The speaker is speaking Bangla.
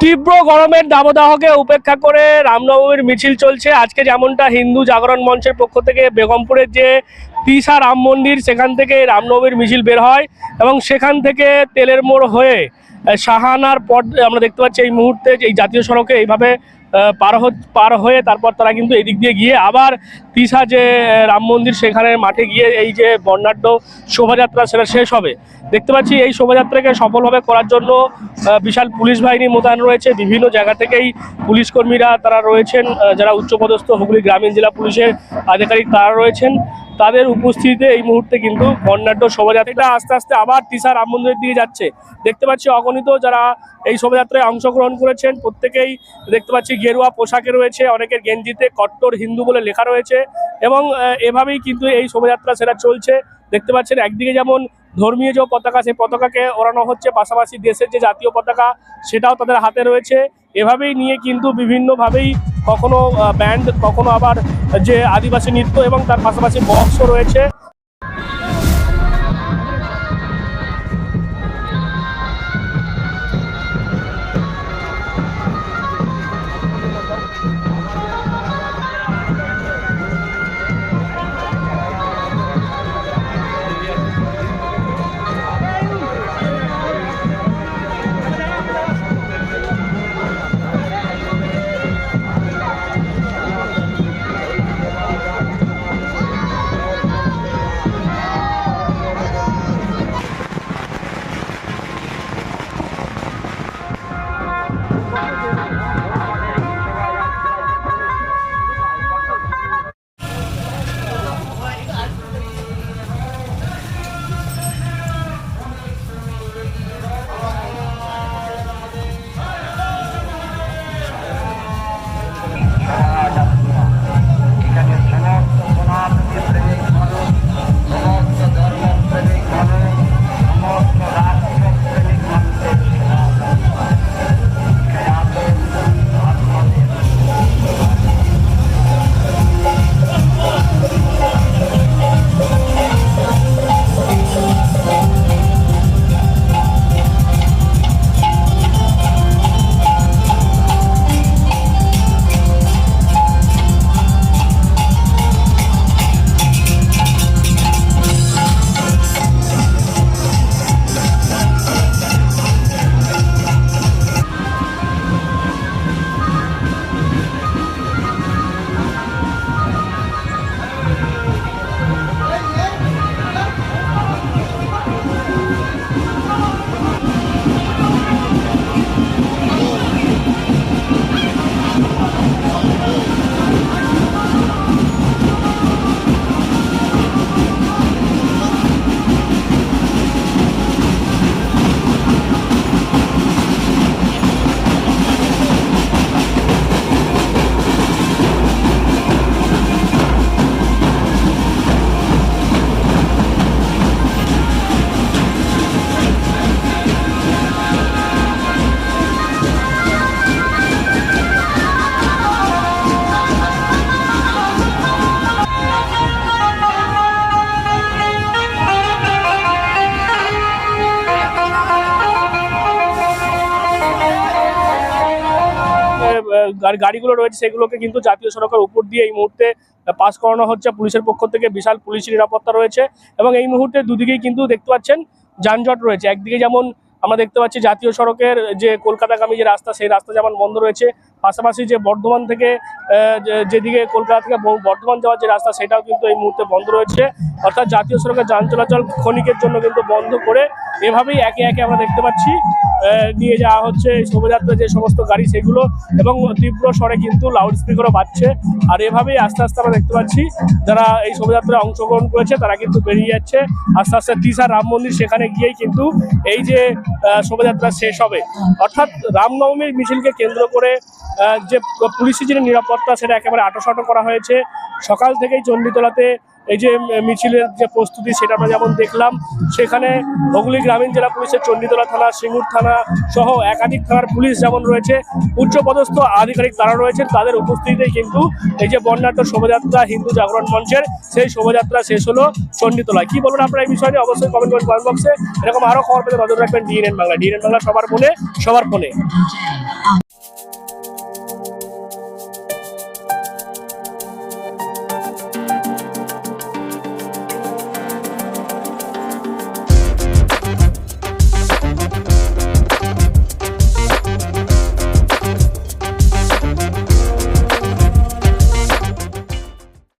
তীব্র গরমের দাবদাহকে উপেক্ষা করে রামনবমীর মিছিল চলছে। আজকে যেমনটা হিন্দু জাগরণ মঞ্চের পক্ষ থেকে বেগমপুরের যে তিসা রাম মন্দির, সেখান থেকে রামনবমীর মিছিল বের হয় এবং সেখান থেকে তেলের মোড় হয়ে শাহানার পর আমরা দেখতে পাচ্ছি এই মুহূর্তে এই জাতীয় সড়কে এইভাবে পার হ- পার হয়ে তারপর তারা কিন্তু এদিক দিয়ে গিয়ে আবার তিসা যে রাম মন্দির, সেখানে মাঠে গিয়ে এই যে বর্ণাঢ্য শোভাযাত্রা, সেটা শেষ হবে। দেখতে পাচ্ছি এই শোভাযাত্রাকে সফলভাবে করার জন্য বিশাল পুলিশ বাহিনী মোতায়েন রয়েছে। বিভিন্ন জায়গা থেকেই পুলিশ কর্মীরা তারা রয়েছেন যারা উচ্চপদস্থ হুগলি গ্রামীণ জেলা পুলিশের আধিকারিক তারা রয়েছেন। তাদের উপস্থিতিতে এই মুহূর্তে কিন্তু বর্ণাঢ্য শোভাযাত্রা। আস্তে আস্তে আবার তিসা রাম মন্দিরের দিকে যাচ্ছে। দেখতে পাচ্ছি অগণিত যারা এই শোভাযাত্রায় অংশগ্রহণ করেছেন, প্রত্যেকেই দেখতে পাচ্ছি গেরুয়া পোশাকে রয়েছে, অনেকের গেঞ্জিতে কট্টর হিন্দু বলে লেখা রয়েছে এবং এভাবেই কিন্তু এই শোভাযাত্রা সেটা চলছে। দেখতে পাচ্ছেন একদিকে যেমন ধর্মীয় যে পতাকা, সেই পতাকাকে ওড়ানো হচ্ছে, পাশাপাশি দেশের যে জাতীয় পতাকা, সেটাও তাদের হাতে রয়েছে। এভাবেই নিয়ে কিন্তু বিভিন্নভাবেই কখনো ব্যান্ড কখনো আবার যে আদিবাসী নৃত্য এবং তার পাশাপাশি বক্সও রয়েছে। গাড়িগুলো রয়েছে, সেগুলোকে কিন্তু জাতীয় সড়কের উপর দিয়ে এই মুহূর্তে পাস করানো হচ্ছে। পুলিশের পক্ষ থেকে বিশাল পুলিশ নিরাপত্তা রয়েছে এবং এই মুহূর্তে দুদিকেই কিন্তু দেখতে পাচ্ছেন যানজট রয়েছে। একদিকে যেমন আমরা দেখতে পাচ্ছি জাতীয় সড়কের যে কলকাতাগামী যে রাস্তা, সেই রাস্তা যেমন বন্ধ রয়েছে পাশাপাশি যে বর্ধমান থেকে যেদিকে কলকাতা থেকে বর্ধমান যাওয়ার যে রাস্তা, সেটাও কিন্তু এই মুহূর্তে বন্ধ রয়েছে। অর্থাৎ জাতীয় সড়কের যান চলাচল ক্ষণিকের জন্য কিন্তু বন্ধ করে এভাবেই একে একে আমরা দেখতে পাচ্ছি। নিয়ে যাওয়া হচ্ছে শোভাযাত্রা যে সমস্ত গাড়ি, সেগুলো এবং তীব্র স্বরে কিন্তু লাউড স্পিকারও বাজছে। আর এভাবেই আস্তে আস্তে আমরা দেখতে পাচ্ছি, যারা এই শোভাযাত্রায় অংশগ্রহণ করেছে, তারা কিন্তু বেরিয়ে যাচ্ছে। আস্তে আস্তে তিসা রাম মন্দির, সেখানে গিয়েই কিন্তু এই যে শোভাযাত্রা শেষ হবে। অর্থাৎ রামনবমীর মিছিলকে কেন্দ্র করে যে পুলিশি যে নিরাপত্তা সেটা একেবারে আটোসাটো করা হয়েছে। সকাল থেকেই চণ্ডীতলাতে এই যে মিছিলের যে প্রস্তুতি সেটা আমরা যেমন দেখলাম, সেখানে হুগলি গ্রামীণ জেলা পুলিশের চণ্ডীতলা থানা, সিঙ্গুর থানা সহ একাধিক থানার পুলিশ যেমন রয়েছে, উচ্চপদস্থ আধিকারিক তারা রয়েছেন। তাদের উপস্থিতিতেই কিন্তু এই যে বর্ণাঢ্য শোভাযাত্রা হিন্দু জাগরণ মঞ্চের সেই শোভাযাত্রা শেষ হলো চণ্ডীতলায়। কি বলবেন আপনারা এই বিষয় অবশ্যই কমেন্ট করবেন কমেন্ট বক্সে এরকম আরও খবর পেতে নজর রাখবেন ডিএনএন বাংলা। ডিএনএন বাংলা সবার ফোনে সবার ফোনে।